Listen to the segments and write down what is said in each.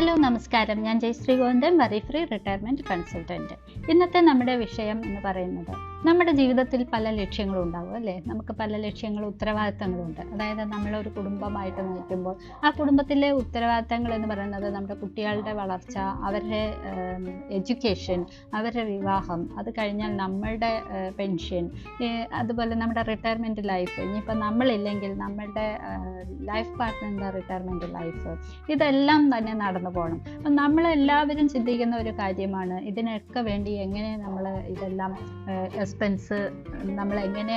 Hello നമസ്കാരം. ഞാൻ Jayasree Govindan worry free retirement consultant ഇന്നത്തെ നമ്മുടെ വിഷയം എന്ന് പറയുന്നത് നമ്മുടെ ജീവിതത്തിൽ പല ലക്ഷ്യങ്ങളും ഉണ്ടാവും അല്ലേ? നമുക്ക് പല ലക്ഷ്യങ്ങളും ഉത്തരവാദിത്തങ്ങളുണ്ട്. അതായത് നമ്മളൊരു കുടുംബമായിട്ട് നയിക്കുമ്പോൾ ആ കുടുംബത്തിലെ ഉത്തരവാദിത്തങ്ങൾ എന്ന് പറയുന്നത് നമ്മുടെ കുട്ടികളുടെ വളർച്ച അവരുടെ എഡ്യൂക്കേഷൻ അവരുടെ വിവാഹം അത് കഴിഞ്ഞാൽ നമ്മളുടെ പെൻഷൻ അതുപോലെ നമ്മുടെ റിട്ടയർമെന്റ് ലൈഫ് ഇനിയിപ്പോൾ നമ്മളില്ലെങ്കിൽ നമ്മളുടെ ലൈഫ് പാർട്ട്ണറിന്റെ റിട്ടയർമെന്റ് ലൈഫ് ഇതെല്ലാം തന്നെ നടന്നു പോകണം. അപ്പം നമ്മളെല്ലാവരും ചിന്തിക്കുന്ന ഒരു കാര്യമാണ് ഇതിനൊക്കെ വേണ്ടി എങ്ങനെ നമ്മൾ ഇതെല്ലാം എക്സ്പെൻസ് നമ്മൾ എങ്ങനെ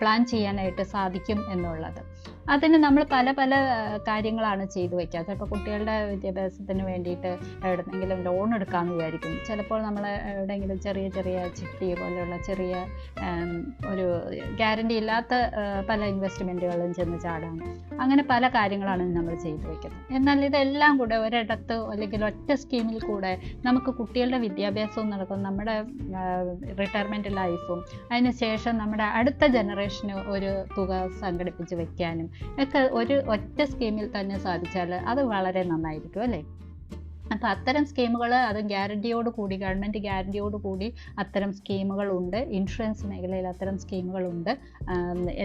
പ്ലാൻ ചെയ്യാനായിട്ട് സാധിക്കും എന്നുള്ളത്. അതിന് നമ്മൾ പല പല കാര്യങ്ങളാണ് ചെയ്തു വയ്ക്കുക ചിലപ്പോൾ കുട്ടികളുടെ വിദ്യാഭ്യാസത്തിന് വേണ്ടിയിട്ട് എവിടെന്നെങ്കിലും ലോൺ എടുക്കാമെന്ന് വിചാരിക്കും. ചിലപ്പോൾ നമ്മൾ എവിടെയെങ്കിലും ചെറിയ ചെറിയ ചിട്ടി പോലെയുള്ള ചെറിയ ഒരു ഗ്യാരണ്ടി ഇല്ലാത്ത പല ഇൻവെസ്റ്റ്മെന്റുകളും ചെന്ന് ചാടാം അങ്ങനെ പല കാര്യങ്ങളാണ് നമ്മൾ ചെയ്തു വയ്ക്കുന്നത് എന്നാൽ ഇതെല്ലാം കൂടെ ഒരിടത്ത് അല്ലെങ്കിൽ ഒറ്റ സ്കീമിൽ കൂടെ നമുക്ക് കുട്ടികളുടെ വിദ്യാഭ്യാസവും നടക്കും നമ്മുടെ റിട്ടയർമെന്റ് ലൈഫും അതിനുശേഷം നമ്മുടെ അടുത്ത ജനറേഷന് ഒരു തുക സംഘടിപ്പിച്ച് വെക്കാനും ഒക്കെ ഒരു ഒറ്റ സ്കീമിൽ തന്നെ സാധിച്ചാൽ അത് വളരെ നന്നായിരിക്കും അല്ലേ? അപ്പോൾ അത്തരം സ്കീമുകൾ അത് ഗ്യാരണ്ടിയോട് കൂടി ഗവൺമെന്റ് ഗ്യാരണ്ടിയോട് കൂടി അത്തരം സ്കീമുകളുണ്ട്. ഇൻഷുറൻസ് മേഖലയിൽ അത്തരം സ്കീമുകളുണ്ട്.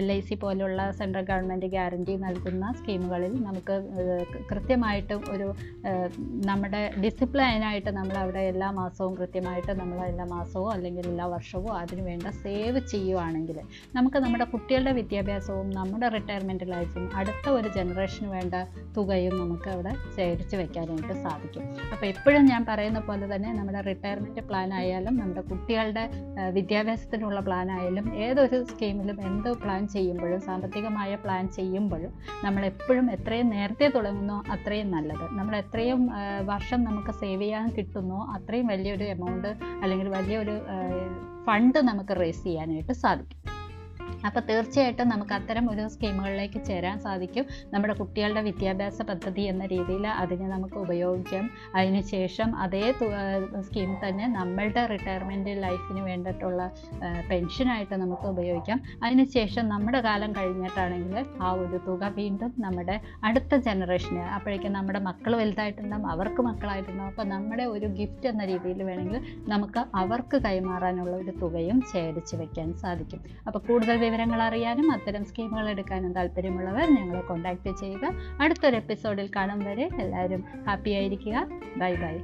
എൽ ഐ സി പോലുള്ള സെൻട്രൽ ഗവൺമെന്റ് ഗ്യാരണ്ടി നൽകുന്ന സ്കീമുകളിൽ നമുക്ക് കൃത്യമായിട്ട് ഒരു നമ്മുടെ ഡിസിപ്ലൈനായിട്ട് നമ്മൾ അവിടെ എല്ലാ മാസവും കൃത്യമായിട്ട് നമ്മൾ എല്ലാ മാസവും അല്ലെങ്കിൽ എല്ലാ വർഷവും അതിന് വേണ്ട സേവ് ചെയ്യുവാണെങ്കിൽ നമുക്ക് നമ്മുടെ കുട്ടികളുടെ വിദ്യാഭ്യാസവും നമ്മുടെ റിട്ടയർമെന്റ് ലൈഫും അടുത്ത ഒരു ജനറേഷന് വേണ്ട തുകയും നമുക്ക് അവിടെ ശേഖരിച്ച് വെക്കാനായിട്ട് സാധിക്കും. അപ്പോൾ എപ്പോഴും ഞാൻ പറയുന്ന പോലെ തന്നെ നമ്മുടെ റിട്ടയർമെന്റ് പ്ലാൻ ആയാലും നമ്മുടെ കുട്ടികളുടെ വിദ്യാഭ്യാസത്തിനുള്ള പ്ലാൻ ആയാലും ഏതൊരു സ്കീമിലും എന്ത് പ്ലാൻ ചെയ്യുമ്പോഴും സാമ്പത്തികമായ പ്ലാൻ ചെയ്യുമ്പോഴും നമ്മൾ എപ്പോഴും എത്രയും നേരത്തെ തുടങ്ങുന്നോ അത്രയും നല്ലത്. നമ്മൾ എത്രയും വർഷം നമുക്ക് സേവ് ചെയ്യാൻ കിട്ടുന്നോ അത്രയും വലിയൊരു എമൗണ്ട് അല്ലെങ്കിൽ വലിയൊരു ഫണ്ട് നമുക്ക് റേസ് ചെയ്യാനായിട്ട് സാധിക്കും. അപ്പോൾ തീർച്ചയായിട്ടും നമുക്ക് അത്തരം ഒരു സ്കീമുകളിലേക്ക് ചേരാൻ സാധിക്കും. നമ്മുടെ കുട്ടികളുടെ വിദ്യാഭ്യാസ പദ്ധതി എന്ന രീതിയിൽ അതിനെ നമുക്ക് ഉപയോഗിക്കാം. അതിനുശേഷം അതേ സ്കീം തന്നെ നമ്മളുടെ റിട്ടയർമെന്റ് ലൈഫിന് വേണ്ടിയിട്ടുള്ള പെൻഷനായിട്ട് നമുക്ക് ഉപയോഗിക്കാം. അതിനുശേഷം നമ്മുടെ കാലം കഴിഞ്ഞിട്ടാണെങ്കിൽ ആ ഒരു തുക വീണ്ടും നമ്മുടെ അടുത്ത ജനറേഷന് അപ്പോഴേക്കും നമ്മുടെ മക്കൾ വലുതായിട്ടുണ്ടാകും അവർക്ക് മക്കളായിട്ടുണ്ടാകും അപ്പോൾ നമ്മുടെ ഒരു ഗിഫ്റ്റ് എന്ന രീതിയിൽ വേണമെങ്കിൽ നമുക്ക് അവർക്ക് കൈമാറാനുള്ള ഒരു തുകയും ശേഖരിച്ച് വെക്കാൻ സാധിക്കും. അപ്പോൾ കൂടുതൽ വിവരങ്ങൾ അറിയാനും അത്തരം സ്കീമുകൾ എടുക്കാനും താല്പര്യമുള്ളവർ ഞങ്ങളെ കോൺടാക്റ്റ് ചെയ്യുക. അടുത്തൊരു എപ്പിസോഡിൽ കാണും വരെ എല്ലാവരും ഹാപ്പി ആയിരിക്കുക. Bye bye